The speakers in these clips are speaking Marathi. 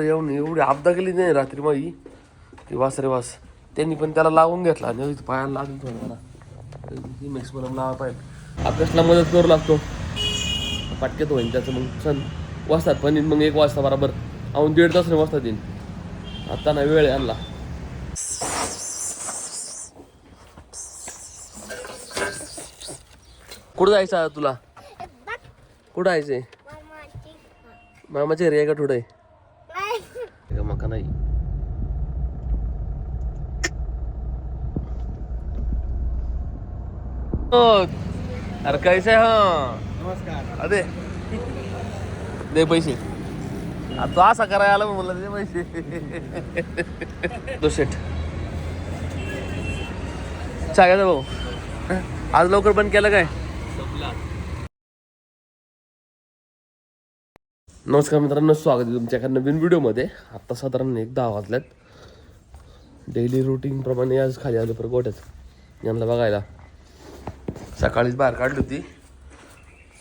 येऊन एवढी आपदा गेली नाही रात्री माई. ती वास रे वास. त्यांनी पण त्याला लावून घेतला. आणि पायाला लागून थोडं मला मॅक्सिमम लावा पाहिजे अभ्यासला मदत करू लागतो. पाटक्यात होईन त्याचं मग. सण वाजतात पण मग एक वाजता बरोबर. आऊन दीड तास नाही वाजतात येईन. आता ना वेळ आणला. कुठं जायचं तुला? कुठं जायचंय मामाचे. रे का थोडं आहे मका नाही ओ, अरे कैसे हा? नमस्कार. अरे दे पैसे. आ, तू असा करायला आला म्हणलं दे पैसे. तो शेट सांगायचं भाऊ. आज लवकर बंद केलं काय? नमस्कार मित्रांनो स्वागत आहे तुमच्या एका नवीन व्हिडिओमध्ये. आत्ता साधारण एक दहा वाजल्यात. डेली रुटीन प्रमाणे आज खाली आलो पर गोट्यात यांना बघायला. सकाळीच बाहेर काढली होती.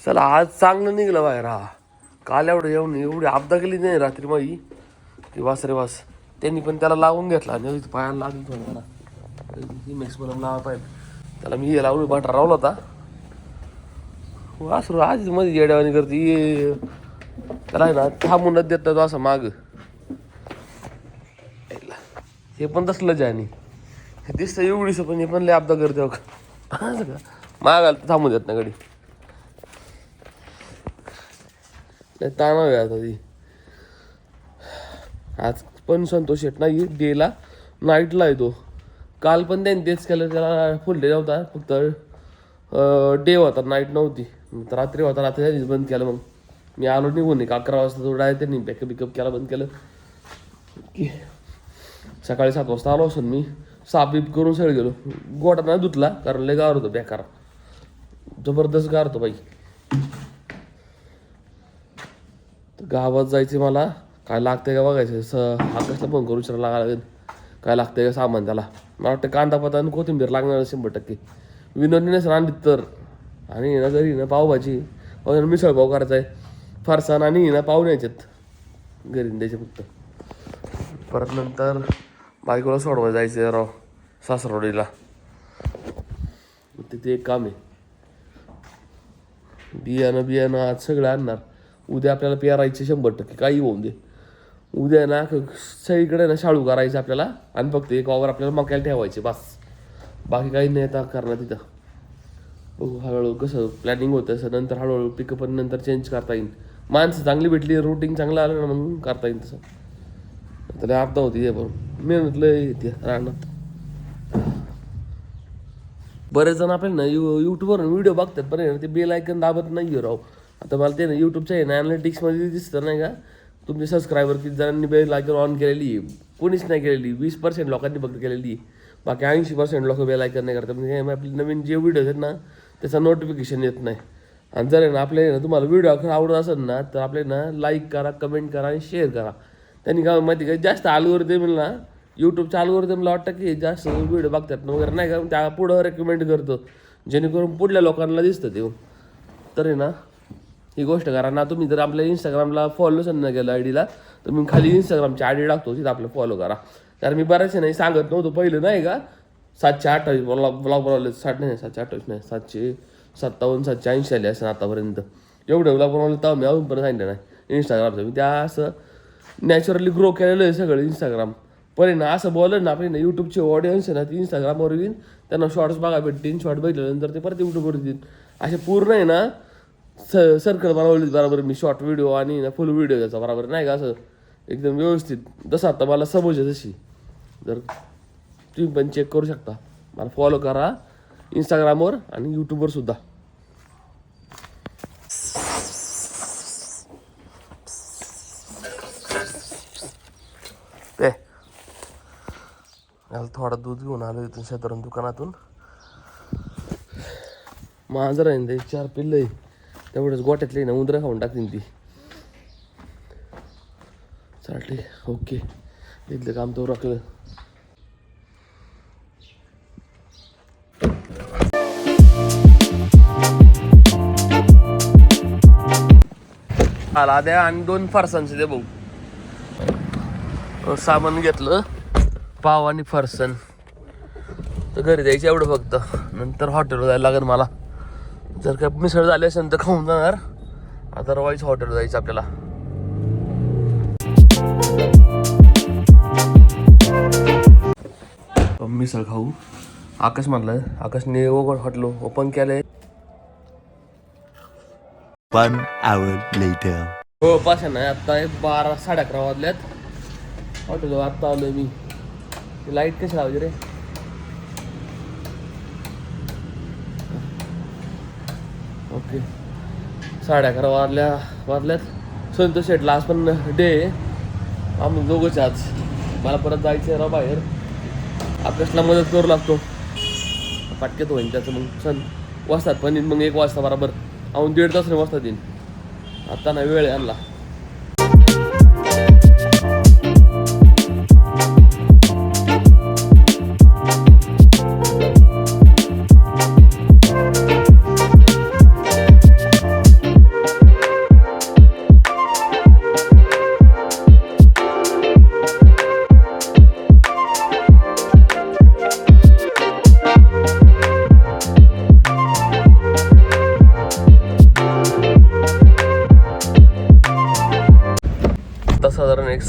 चला आज चांगलं निघलं बाहेर हा. काल एवढं येऊन एवढी आपदा केली नाही रात्री माई. ती वास रे वास. त्यांनी पण त्याला लावून घेतला. आणि पायाला लागली थोडं मला मॅक्सिमम लावा पाहिजे. त्याला मी हे लावून बाटा रावला होता. वासरू आज मध्ये येड्यावानी करते. ये. त्याला आहे ना थांबूनच देत तो असं माग. हे पण तसलं जाणी हे दिसतं एवढीस पण हे पण लय आपदा करते हो का? मागायला तर थांबू देत ना गडी. लय ताणाव आहे आता ती. आज पण संतोष येत नाही डेला नाईटला येतो. काल पण त्यांनी तेच केलं त्याला फुल डे नव्हता फक्त डे होता नाईट नव्हती. रात्री होता रात्री त्यांनीच बंद केलं मग. मी आलो निघून एक अकरा वाजता तो डायरेक्ट त्यांनी बॅकअप बिकअप केला बंद केलं. की सकाळी सात वाजता आलो असून मी. साप बीप करून सगळं गेलो. गोटा नाही धुतला कारण लय गार होतं बेकार. जबरदस्त गार बाई. तर गावात जायचे मला. काय लागते का बघायचं? स आकाशला फोन करू विचारायला लागा लागेल. काय लागतंय का सामान त्याला? मला वाटतं कांदा पाता आणि कोथिंबीर लागणार शंभर टक्के. विनोदीने सर आणली तर. आणि ना घरी ना पावभाजी. वगैरे मिसळ पाव करायचा आहे फरसाण आणि ना पाव न्यायचेत घरी द्यायचे फक्त. परत नंतर बायकोला सोडवायला जायचं आहे राव सासरवाडीला. तिथे एक काम आहे. बियाणं बियाणं आज सगळं आणणार. उद्या आपल्याला पेरायचे शंभर टक्के काही होऊन दे. उद्या ना सगळीकडे ना शाळू करायचं आपल्याला आणि फक्त एक वावर आपल्याला मक्याला ठेवायचे बस. बाकी काही नाही आता करणार तिथं. बघू हळूहळू कसं प्लॅनिंग होतं असं नंतर हळूहळू पिकअप नंतर चेंज करता येईल माणसं चांगली भेटली रुटीन चांगलं आलं ना म्हणून करता येईल तसं. तर अर्धा होती हे पण मेहनत लय येते राहणार बरेच जण आपल्याला ना यू यूट्यूबवरून व्हिडिओ बघतात पण आहे ना ते बेल ऐकन दाबत नाही राव. आता मला ते ना यूट्यूबच्या आहे ना ॲनालिटिक्समध्ये दिसतं नाही का? तुमचे सबस्क्रायबर किती जणांनी बेल ऐकन ऑन केलेली आहे? कोणीच नाही केलेली. वीस पर्सेंट लोकांनी फक्त केलेली आहे. बाकी ऐंशी पर्सेंट लोक बेल ऐकन नाही करतात म्हणजे आपले नवीन जे व्हिडिओ आहेत ना त्याचं नोटिफिकेशन येत नाही. आणि जर आहे ना आपले ना तुम्हाला व्हिडिओ आवडत असेल ना तर आपले ना लाईक करा कमेंट करा आणि शेअर करा. त्यांनी काय माहिती का जास्त अल्गोरिदम ना यूट्यूबच्या अल्गोरिदमला वाटतं की जास्त व्हिडिओ बघतात ना वगैरे. नाही का? त्या पुढं रेकमेंड करतो. जेणेकरून पुढल्या लोकांना दिसतं ते. तर आहे ना ही गोष्ट करा. ना तुम्ही जर आपल्या इंस्टाग्रामला फॉलो न केलं आय डीला तर मी खाली इंस्टाग्रामची आय डी टाकतो. तिथं आपलं फॉलो करा. कारण मी बऱ्याचशा नाही सांगत नव्हतो पहिलं नाही का? सातशे अठ्ठावीस ब्लॉग ब्लॉग बनवले. साठ नाही सातशे अठ्ठावीस नाही. सातशे सत्तावन्न सातशे ऐंशी आले असं आतापर्यंत. एवढं ब्लॉग बनवले तेव्हा मी अजून पण सांगितलं नाही. इंस्टाग्रामचं मी त्या असं नॅचरली ग्रो केलेलं आहे सगळं इंस्टाग्राम पण आहे ना असं बोललं ना आपली ना यूट्यूबची ऑडियन्स आहे ना ती इंस्टाग्रामवर येईन त्यांना शॉर्ट्स बघा भेटतील शॉर्ट बघितल्यानंतर ते परत यूट्यूबवर येतील असे पूर्ण आहे ना स सर्कल बनवली बरोबर मी शॉर्ट व्हिडिओ आणि ना फुल व्हिडिओ त्याचा बरोबर नाही का असं? एकदम व्यवस्थित. जसं आता मला समज आहे तशी. जर तुम्ही पण चेक करू शकता. मला फॉलो करा इंस्टाग्रामवर आणि यूट्यूबवर सुद्धा पे याला थोडा दूध घेऊन आलो इथून शेतारून दुकानातून. मांजर आहे ना ते चार पिल्लं आहे. तेवढंच गोट्यातले ना उंदरं खाऊन टाकतील ती. चालते ओके. इथलं काम तो राखलं. आला द्या आणि दोन फारसांचे दे भाऊ. सामान घेतलं. पाव आणि फरसन. तर घरी द्यायचं एवढं फक्त. नंतर हॉटेलवर जायला लागेल मला. जर का मिसळ झाली असेल तर खाऊन जाणार. अदरवाईज हॉटेल जायचं आपल्याला. मिसळ खाऊ. आकाश म्हणलं आकाशने ओपन हॉटेल ओपन केलंय. हो पाशा नाही आता एक बारा साडे अकरा वाजल्यात. हॉटेलवर आत्ता आलोय मी. लाइट कशी लावायची रे ओके। साडे अकरा वाजल्या वाजल्यात. संतोष शेटला आज पण डे आम्ही दोघंच आज. मला परत जायचं आहे राव बाहेर. आकाशला मदत करू लागतो. पाटक्यात होईन त्याचं मग. सण वाजतात पण मग एक वाजता बरोबर. आऊन दीड तास नाही वाजतात येईन. आता ना वेळ आहे आणला.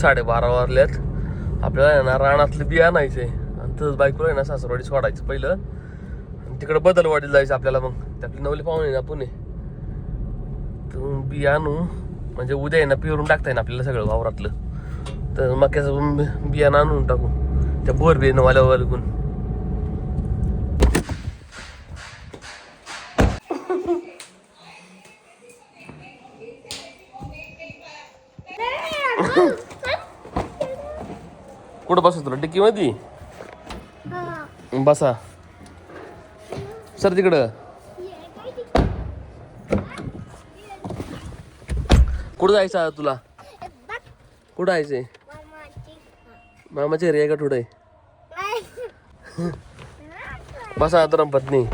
साडेबारा वाजल्यात आपल्याला आहे ना रानातलं बी आणायचे. आणि तसंच बायकोला आहे ना सासरवाडी सोडायचं पहिलं. आणि तिकडं बदलवाडीला जायचं आपल्याला मग. त्यातले नवले पाहुणे ना पुणे. तर बिया बी आणू. म्हणजे उद्या आहे ना पिरून टाकता येईल आपल्याला सगळं वावरातलं. तर मक्याचं बियाणं आणून टाकू. त्या बोर बियाणं वाल्यावर कुठं बसू तुला टिक्की मध्ये बसा. सर तिकडं. कुठं जायचं आता तुला? कुठं जायचंय? मामाचे रे का थोडे बसा आता पत्नी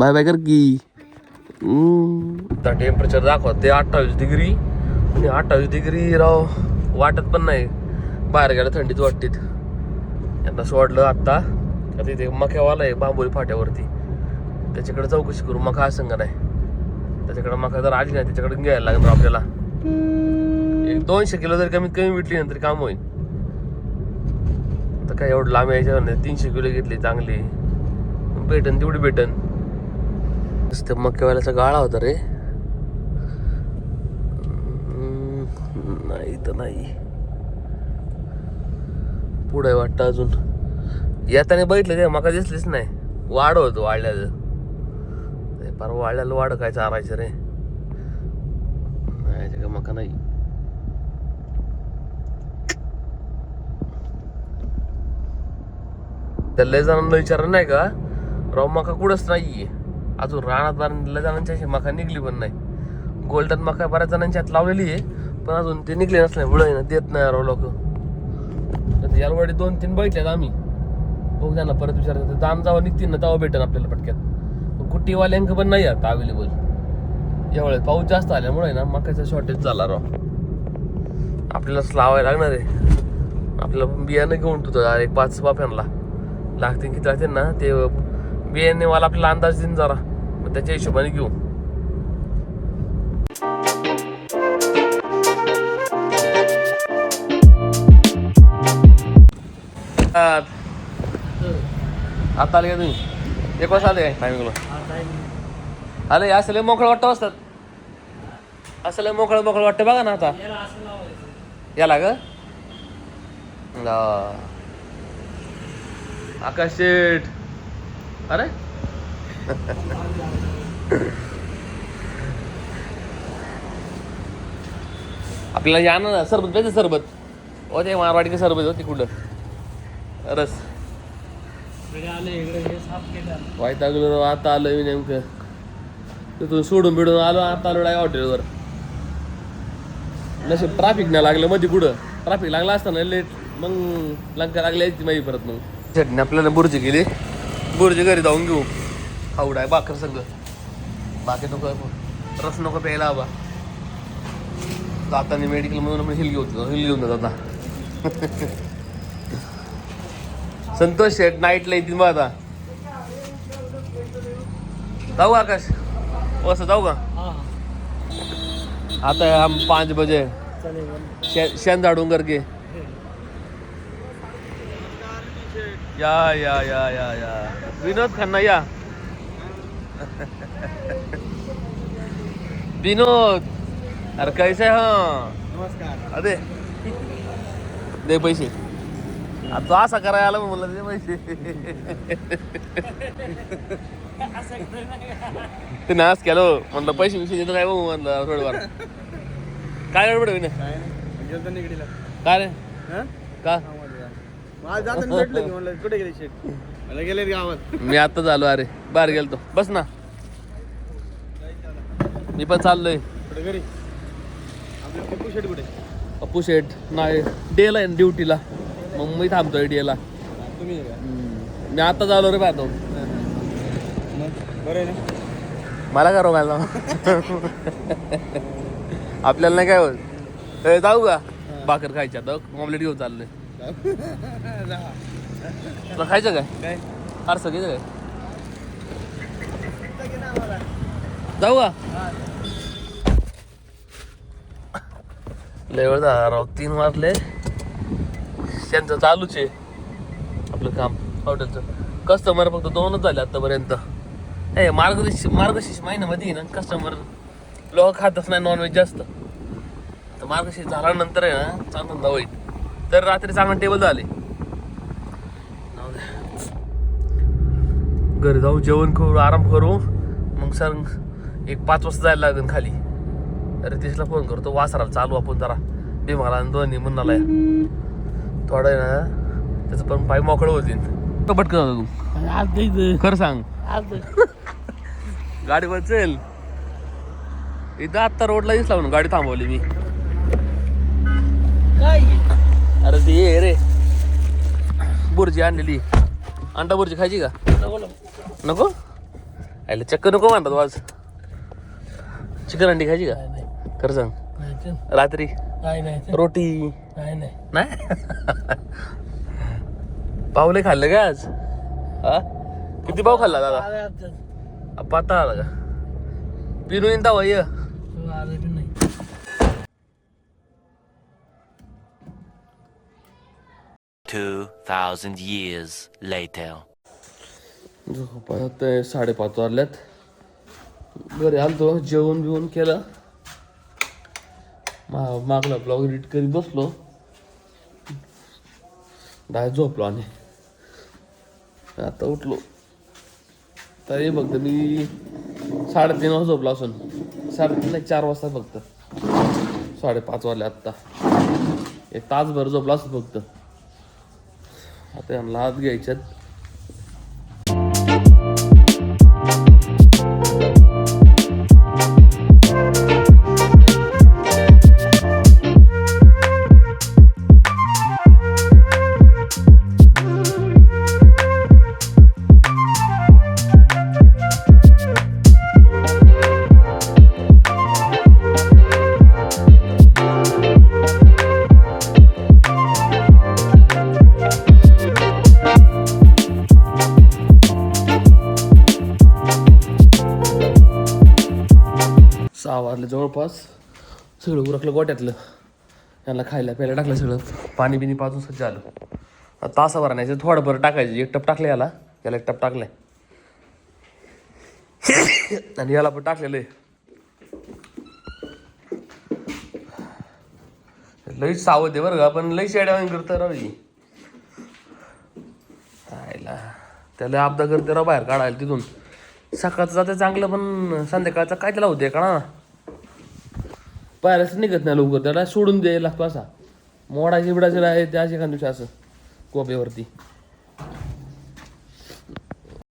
बाय बाय कर की. आता टेम्परेचर दाखवा ते अठ्ठावीस डिग्री आणि अठ्ठावीस डिग्री राव वाटत पण नाही. बाहेर गेलं थंडीत वाटते यांना सोडलं आत्ता. आता तिथे मक्यावाला आहे बांबोली फाट्यावरती. त्याच्याकडे चौकशी करू मका असंग नाही? त्याच्याकडे मका जर आली नाही त्याच्याकडे घ्यायला लागणार आपल्याला. एक दोनशे किलो जरी कमीत कमी विटली नंतर काम होईल. आता काय एवढं लांब यायच्या नाही तीनशे किलो घेतली चांगली. भेटन तेवढी भेटन. ते मक्यावाल्याचा गाळा होता रे नाही तर नाही पुढे वाटतं अजून येताना बघितलं ते मका दिसलीच नाही वाढ होतो वाढल्याचं ते फार वाढल्याला वाढ काय चारायचं रे नाही का काय मका नाही त्याला लय जणांना विचारलं नाही का राव मका कुठंच नाहीये अजून रानात बारा लय जणांच्या अशी मका निघली पण नाही. गोल्डन मका बऱ्याच जणांच्या हात लावलेली आहे पण अजून ते निघले नसल्यामुळे ना देत नाही राव लोक. यारवाडी दोन तीन बैठल्यात आम्ही. बघू त्यांना परत विचारतात दाम जावं निघतील ना तेव्हा भेटेल आपल्याला पटक्यात. कुट्टीवाल्यांक पण नाही आता अवेलेबल यावेळेस पाऊस जास्त आल्यामुळे ना मकाचा शॉर्टेज झाला राव. आपल्यालाच लावायला लागणार आहे. आपल्याला बियाणं घेऊन तुझं एक पाच बाप्यांना. लागते किती लागते ना ते बियाणे आपल्याला अंदाज देईन जरा. मग त्याच्या हिशोबाने घेऊ. आ- आता आले का तुम्ही? एक वाजता आले टायमिंगला आले असं लय मोकळं वाटतं असतात असं लय मोकळं मोकळं वाटतं बघा ना आता. याला ग? ला. आकाश शेठ. अरे? आपल्याला या ना सरबत पाहिजे सरबत. ओ ते मारवाडीचं सरबत होती कुठं रस. वाईट लागलो आता आलं मी नेमकं. तिथून सोडून बिडून आलो आता आलो डाय हॉटेलवर. नशीब ट्रॅफिक नाही लागलं मध्ये कुठं. ट्रॅफिक लागला असतं ना लेट मग लंका लागली माहिती परत मग. चटणी आपल्याला बुर्जी केली. बुर्जी घरी जाऊन घेऊ. खाऊडाय बाकर संग बाकी नको रस नको प्यायला हवा जाताना मेडिकल मधून आपण हिल घेऊ हिल घेऊन जात आता. संतोष शेठ नाईटला येतील मग आता. जाऊ आकाश. असं जाऊ का? आता है हम पाँच बजे. शे- शेन झाड़ूं करके या या या या या. विनोद खन्ना या. विनोद अरे कैसे हाँ? नमस्कार. अरे दे पैसे. आता तो असा करायला आला म्हणलं दे पैसे. ते नाच केलं. म्हणलं पैसे विषय देतो काय बघू म्हणलं थोडंफार. काय गडबड होईना काय रे? का? मला जाताना भेटलं की म्हणलं कुठे गेले शेट? गेले गावात. मी आता झालो अरे. बाहेर गेलतो. बस ना. मी पण चाललोय. कुठे घरी? आपलं टिपू शेट कुठे? अप्पू शेठ नाही डेला आहे ड्युटीला. मग मी थांबतोय डेला. तुम्ही आहे का मी आता झालो रे जाऊन मग? बरं आहे ना? मला का रोगायला आपल्याला नाही काय होत. ए, जाऊ का? भाकर खायची आता ऑमलेट घेऊन चाललोय. तुला खायचं काय? काय? फारसं घ्यायचं काय? जाऊ का? लय वेळ झाला राव तीन वाजले. त्यांचं चालूच आहे आपलं काम हॉटेलचं. कस्टमर फक्त दोनच झाले आतापर्यंत. ए मार्गदर्श मार्गशीर्ष महिन्यामध्ये ना कस्टमर लोक खातच नाही नॉनव्हेज जास्त. तर मार्गशीर्ष झाल्यानंतर आहे ना चांगला होईल. तर रात्री चांगलं टेबल झाले जाऊ दे. घरी जाऊ जेवण करू आराम करू. मग सर एक पाच वाजता जायला लागेल खाली. रितेशला फोन करतो वासराला चालू आपण जरा. भीमाला आणि दोन्ही मुन्नाला थोडं ना? त्याचं पण पाय मोकळं होतील. तो पटकन होता तू. खरं सांग. गाडी चल इथं आत्ता रोडला दिसला म्हणून गाडी थांबवली मी. अरे ते ये रे. बुर्जी आणलेली. अंडा बुर्जी खायची का? नको आयला चक्क नको म्हणतात वाज. चिकन अंडी खायची का? खरं सांग. रात्री? रोटी? नाही पावले खाल्ले का आज? हा? किती पाव खाल्ला दादा? पाता आला का? पिनू येईन तवा ये. Two thousand years later. झोपायला. साडेपाच वाजल्यात. घरी आलतो जेवण बिवण केलं. मा मागला ब्लॉग एडिट करीत बसलो. दाय झोपलो आणि आता उठलो. तरी फक्त मी साडेतीन वाजता झोपलो असून. साडेतीन नाही चार वाजता फक्त. साडेपाच वाजले आत्ता. एक तासभर झोपला असतो फक्त. आता यांना हात घ्यायच्यात वाजले जवळपास. सगळं उरकलं गोट्यातलं. यांना खायला प्यायला टाकलं सगळं. पाणी बिनी पाजून सज्ज आलं. आता तासाभर आणायचं थोडं बरं टाकायचं. एक टप टाकलं याला. याला एक टप टाकलाय. आणि याला पण टाकलेलं आहे. लई सावध आहे बरं का. पण लई शेड्या करतं रवी. आयला. त्याला आपदा करते राव बाहेर काढायला तिथून. सकाळचं जाते चांगलं पण संध्याकाळचं काय त्याला होते का ना? बाहेरच निघत नाही लवकर त्याला सोडून द्यायला लागतो असा. मोडाचे बिडाचे आहे त्या एखाद्या दिवशी असं कोपेवरती.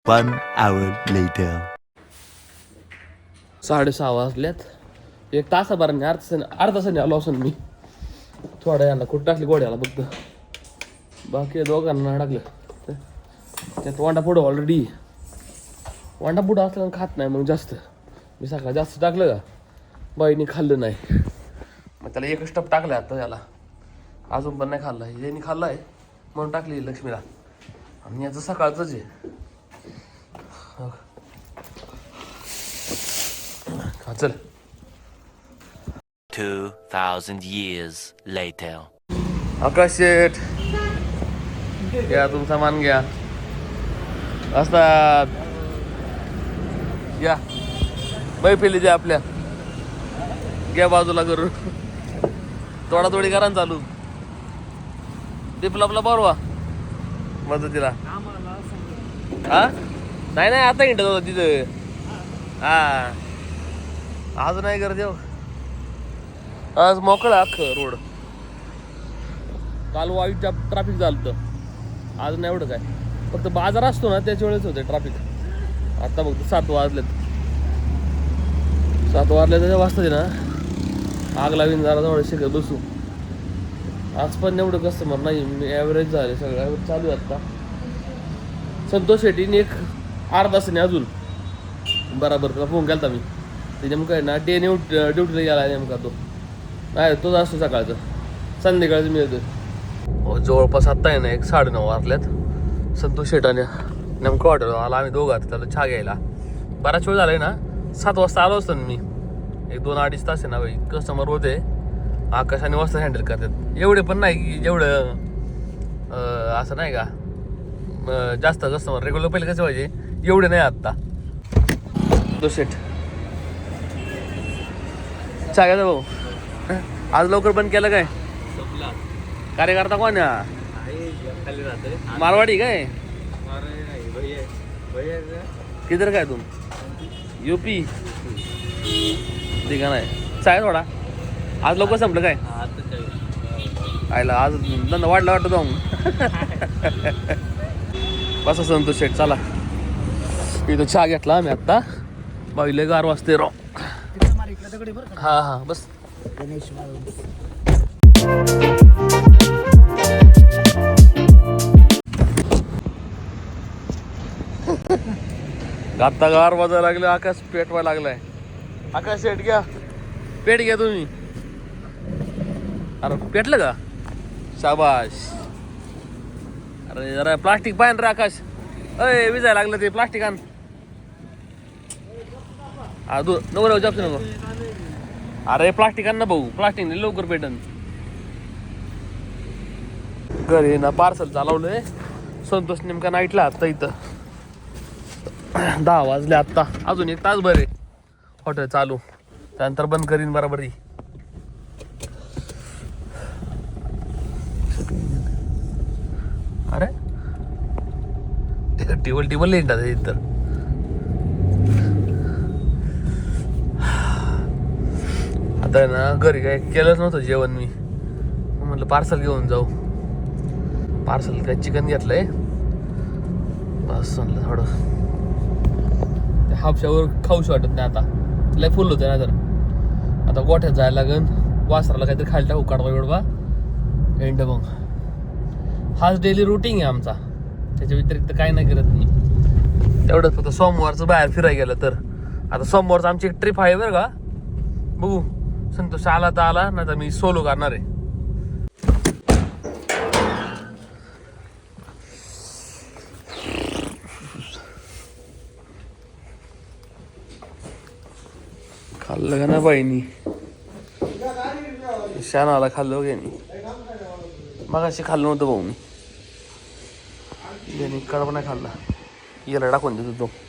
One hour later. साडेसहा वाजल्यात. एक तासाभराने अर्धा तासाने अर्धा तासाने आलो असं मी. थोड्या यांना कुठं टाकली गोड्याला फक्त. बाकी दोघांना टाकलं त्यात वांडा पुढं ऑलरेडी वांडा पुढं असल्यानं खात नाही मग जास्त. मी सकाळ जास्त टाकलं का? बाईने खाल्लं नाही. मग त्याला एकच टप टाकलं आता त्याला अजून पण नाही खाल्ला. यांनी खाल्ला आहे. म्हणून टाकली लक्ष्मीला. आणि याचं सकाळचंच आहे. हो. हा चल. 2,000 years later. आकाश शेठ. घ्या तुमचा मान घ्या. असतात. घ्या मैफिली द्या आपल्या. घ्या बाजूला करून. तोडातोडी करा ना चालू. दीपला बरवा मदतीला. हा? नाही नाही आता हिंडत होता तिथं. हा. आज नाही कर देव आज मोकळा अख रोड. काल वाईट ट्रॅफिक झालं होतं. आज नाही एवढं काय फक्त बाजार असतो ना त्याच्या वेळेस होते ट्रॅफिक आता फक्त सात वाजलेत. सात वाजले त्याच्या वाजता ना आग लावीन जरा जवळ शिकत बसू. आज पण एवढं कस्टमर नाही ॲव्हरेज झाले सगळं. चालू आहे आता. संतोष शेट्टीने एक अर्धा तासाने अजून बराबर तुला फोन केला मी. ते नेमकं आहे ना डे न्यू ड्युटीला गेला नेमका तो. नाही तोच असतो सकाळचं. संध्याकाळचं मिळतं हो, जवळपास आत्ता आहे ना एक साडेनऊ वाजल्यात संतोष शेटाने नेमकं वाटलं आला. आम्ही दोघं आता त्याला चहा घ्यायला. बराच वेळ झालाय ना सात वाजता आलो असतो मी. एक दोन अडीच तास आहे ना भाई कस्टमर होते आकाशाने वाजता हँडल करतात. एवढे पण नाही की जेवढं असं नाही का जास्त कस्टमर रेग्युलर पहिले कसे पाहिजे एवढे नाही आत्ता. तो शेट चहा घ्या भाऊ. आज लवकर बंद केलं काय? कार्यकर्ता कोण? मारवाडी काय? किधर काय तुम? यूपी. ठिकाण आहे. चाय थोडा आज लवकर संपलं काय? आयला आज धंदा वाढला वाटत जाऊन बस संतोष शेठ चला. इथं चहा घेतला आम्ही आत्ता बाईले गार वाजते राव. हा हा बस. गाता गार वाजायला लागले आकाश पेटवायला लागलाय. आकाश पेट घ्या. पेट घ्या तुम्ही. अरे पेटलं का? शाबाश अरे जरा प्लास्टिक पाहिजे रे आकाश. अय विजायला लागलं ते प्लास्टिक आण. हा दू नको नको जापते नको. अरे प्लास्टिक आण ना भाऊ. प्लास्टिक नाही लवकर पेटन. घरी ना पार्सल चालवलंय. संतोष नेमका नाईटला आत्ता इथं. दहा वाजले आत्ता. अजून एक तास बरे हॉटेल चालू. त्यानंतर बंद करीन बराबरी अरे. टेबल टेबल लिहितात इथं. आता ना घरी काय केलंच नव्हतं जेवण मी. म्हटलं पार्सल घेऊन जाऊ. पार्सल काय चिकन घेतलंय. बस म्हणलं थोडं. त्या हापशावर खाऊशी वाटत नाही आता. लय फुल होते ना तर. आता गोठ्यात जायला लागन. वासराला काहीतरी खायला टाकू काढवा बिडवा एंड मग. हाच डेली रुटीन आहे आमचा. त्याच्या व्यतिरिक्त काय नाही करत मी. तेवढंच फक्त सोमवारचं बाहेर फिरायला गेलं तर. आता सोमवारचं आमची एक ट्रिप आहे बरं का. बघू. संतोष आला तर आला नाही तर मी सोलो करणार आहे. खाल्लं का ना बाईनी शानाला खाल्लं गेनी मग अशी खाल्लं नव्हतं भाऊ मी. याने कडप नाही खाल्ला. याला टाकून देतो तो?